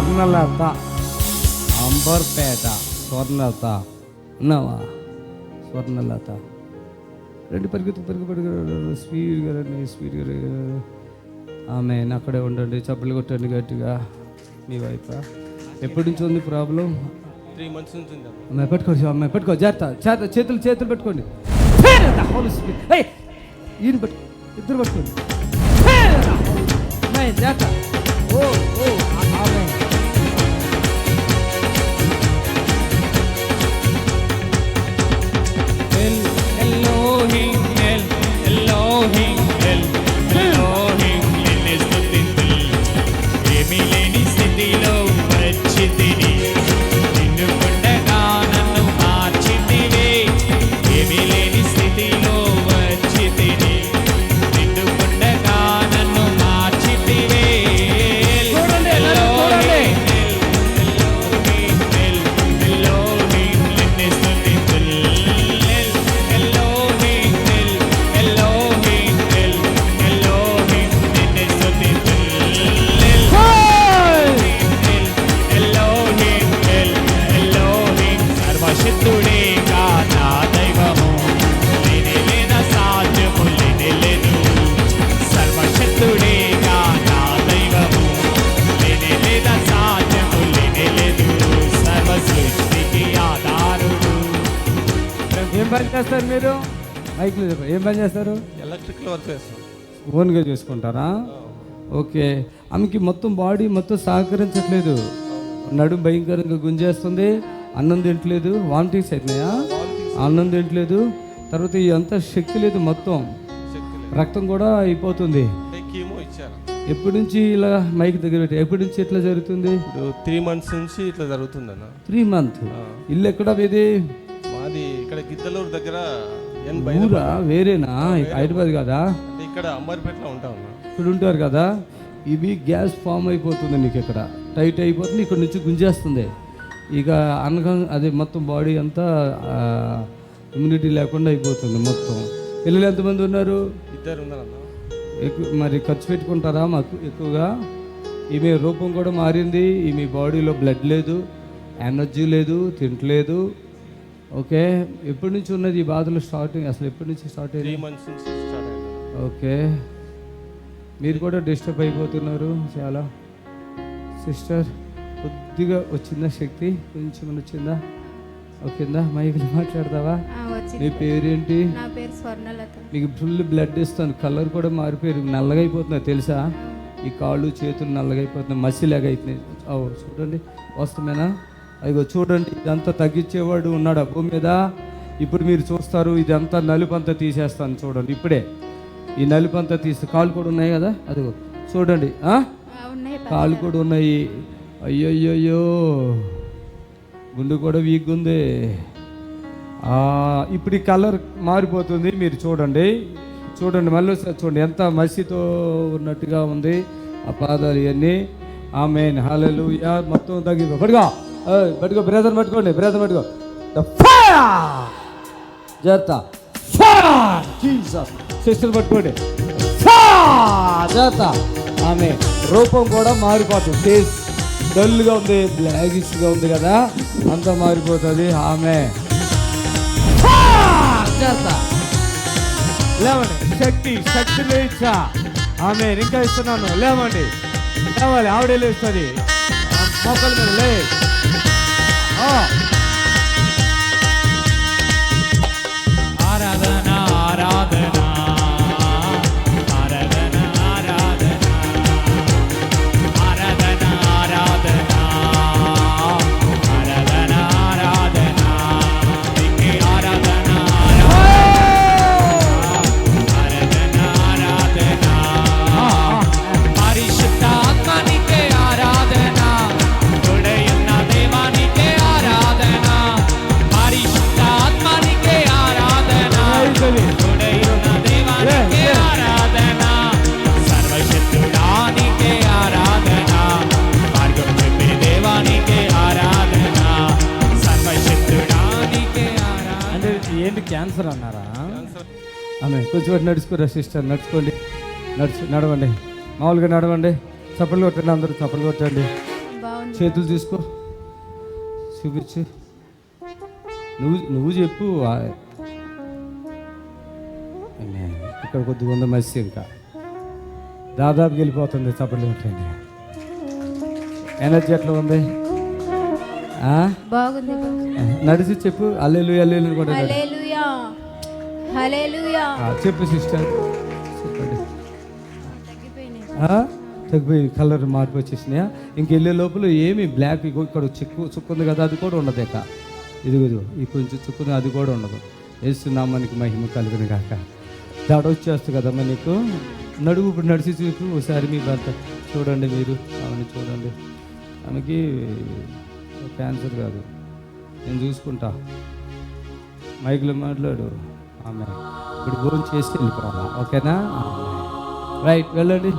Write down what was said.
స్వర్ణలత అంబర్పేట స్వర్ణలత. ఉన్నావా? స్వర్ణలత. రెండు పరిగెత్తు పరిగె పరిగె స్పీడ్గా రండి స్పీడ్గా. ఆమె అక్కడే ఉండండి చప్పలు కొట్టండి గట్టిగా. మీ వైపు. ఎప్పటి నుంచి ఉంది ప్రాబ్లం? త్రీ మంత్స్ నుంచి. అమ్మాయి పెట్టుకోండి అమ్మాయి పెట్టుకో జాగ్రత్త చేత చేతులు చేతులు పెట్టుకోండి. ఈయన పట్టు ఇద్దరు పట్టుకోండి. జాగ్రత్త. ఓ ఓ. నా దైవము. లేనే లేన సాధ్యము లేనే లేదు. సర్వశక్తుడేగా నా దైవము. లేనే లేన సాధ్యము లేనే లేదు. సర్వ సృష్టికి ఆధారుడు ఏం పని చేస్తారు మీరు చెప్ప ఏం పని చేస్తారు ఎలక్ట్రికల్ వర్క్ చేస్తాం ఓన్గా చేసుకుంటారా ఓకే ఆమెకి మొత్తం బాడీ మొత్తం సహకరించట్లేదు నడుము భయంకరంగా గుంజేస్తుంది అన్నం తింటలేదు వామిటింగ్స్ అవుతున్నాయా అన్నం తింటలేదు. తర్వాత ఈ అంతా శక్తి లేదు మొత్తం. రక్తం కూడా అయిపోతుంది. ఎప్పటి నుంచి ఇలా మైక్ దగ్గర ఎప్పటి నుంచి ఇట్లా జరుగుతుంది? త్రీ మంత్స్ నుంచి ఇట్లా జరుగుతుంది అన్న త్రీ మంత్ ఇల్లు ఎక్కడ ఇది మాది ఇక్కడ గిద్దలూరు దగ్గర ఊరా? వేరేనా? హైదరాబాద్ కదా? ఇక్కడ అంబర్పేటలో ఉంటాం ఇక్కడ ఉంటారు కదా? ఇవి గ్యాస్ ఫామ్ అయిపోతుంది నీకు ఇక్కడ. టైట్ అయిపోతుంది ఇక్కడ నుంచి గుంజేస్తుంది. ఇక అనగా అది మొత్తం బాడీ అంతా ఇమ్యూనిటీ లేకుండా అయిపోతుంది మొత్తం. పిల్లలు ఎంతమంది ఉన్నారు? ఇద్దరు ఎక్కువ మరి ఖర్చు పెట్టుకుంటారా మాకు ఎక్కువగా? ఈమె రూపం కూడా మారింది ఈమె బాడీలో బ్లడ్ లేదు ఎనర్జీ లేదు తింటలేదు ఓకే ఎప్పటి నుంచి ఉన్నది ఈ బాధలు స్టార్టింగ్ అసలు ఎప్పటి నుంచి స్టార్ట్ త్రీ అయింది మంత్స్ నుంచి స్టార్ట్ అయింది ఓకే. మీరు కూడా డిస్టర్బ్ అయిపోతున్నారు చాలా. సిస్టర్ కొద్దిగా వచ్చిందా శక్తి? కొంచెం వచ్చిందా? ఓకేందా మైకులు మాట్లాడతావా? నీ పేరేంటి? నా పేరు స్వర్ణలత. నీకు ఫుల్ బ్లడ్ ఇస్తాను. కలర్ కూడా మారిపోయారు నల్లగా అయిపోతున్నాయి తెలుసా? ఈ కాళ్ళు చేతులు నల్లగా అయిపోతున్నాయి. మసిలాగా అవుతున్నాయి చూడండి. వస్తామేనా? అదిగో చూడండి. ఇదంతా తగ్గించేవాడు ఉన్నాడు? భూమి మీద? ఇప్పుడు మీరు చూస్తారు ఇదంతా నలుపంతా తీసేస్తాను చూడండి. ఇప్పుడే. ఈ నలుపంతా తీస్తే కాళ్ళు కూడా ఉన్నాయి కదా? అదిగో చూడండి. కాళ్ళు కూడా ఉన్నాయి. అయ్యయ్యో గుండు కూడా వీక్ ఉంది ఇప్పుడు ఈ కలర్ మారిపోతుంది మీరు చూడండి. చూడండి మళ్ళీ ఒకసారి చూడండి. ఎంత మసితో ఉన్నట్టుగా ఉంది ఆ పాదాలు ఇవన్నీ. ఆమె హాలలు మొత్తం తగ్గి పట్టుకో. పట్టుకో బ్రేదర్ పట్టుకోండి బ్రేదర్ పట్టుకో. జాగ్రత్త. సిస్టర్ పట్టుకోండి. Fire! జాగ్రత్త. ఆమె రూపం కూడా మారిపోతుంది. డల్గా ఉంది బ్లాగిష్గా ఉంది కదా? అంతా మారిపోతుంది ఆమె. లేవండి. శక్తి శక్తి లేచా. ఆమె ఇంకా ఇస్తున్నాను. లేవండి. లేవాలి ఆవిడే లేస్తుంది మొక్కల మీద లే. ఏంటి? క్యాన్సర్ అన్నారా? ఆమె కొంచెం నడుచుకోరా సిస్టర్ నడుచుకోండి. నడుచు నడవండి. మామూలుగా నడవండి. చప్పలు కొట్టండి అందరూ చప్పలు కొట్టండి. చేతులు తీసుకో. చూపించు. నువ్వు నువ్వు చెప్పు. ఇక్కడ కొద్దిగా ఉంది మసి ఇంకా. దాదాపు వెళ్ళిపోతుంది చప్పట్లు కొట్టండి. ఎనర్జీ ఎట్లా ఉంది? బాగుంది. నడిచి చెప్పు. అల్లెలు అల్లెలు కూడా చెప్పు సిస్టర్. చెప్పండి? తగ్గిపోయి కలర్ మార్పు వచ్చేసినాయా? ఇంకెళ్ళే లోపల ఏమి బ్లాక్ ఇక్కడ చిక్కు చుక్కుంది కదా అది కూడా ఉండదు ఇక. ఇదిగో ఈ కొంచెం చుక్కుంది అది కూడా ఉండదు. వేస్తున్నామనికి మహిమ కలిగిన కాక దడ వచ్చేస్తుంది కదమ్మా నీకు? నడువు ఇప్పుడు నడిచి చూపు. ఒకసారి మీ భర్త చూడండి మీరు. ఆమెను చూడండి. ఆమెకి క్యాన్సర్ కాదు. నేను చూసుకుంటా. మైకులో మాట్లాడు. ఆమె ఇప్పుడు భోజనం చేసి వెళ్ళిపోవాలా? ఓకేనా? రైట్ వెళ్ళండి.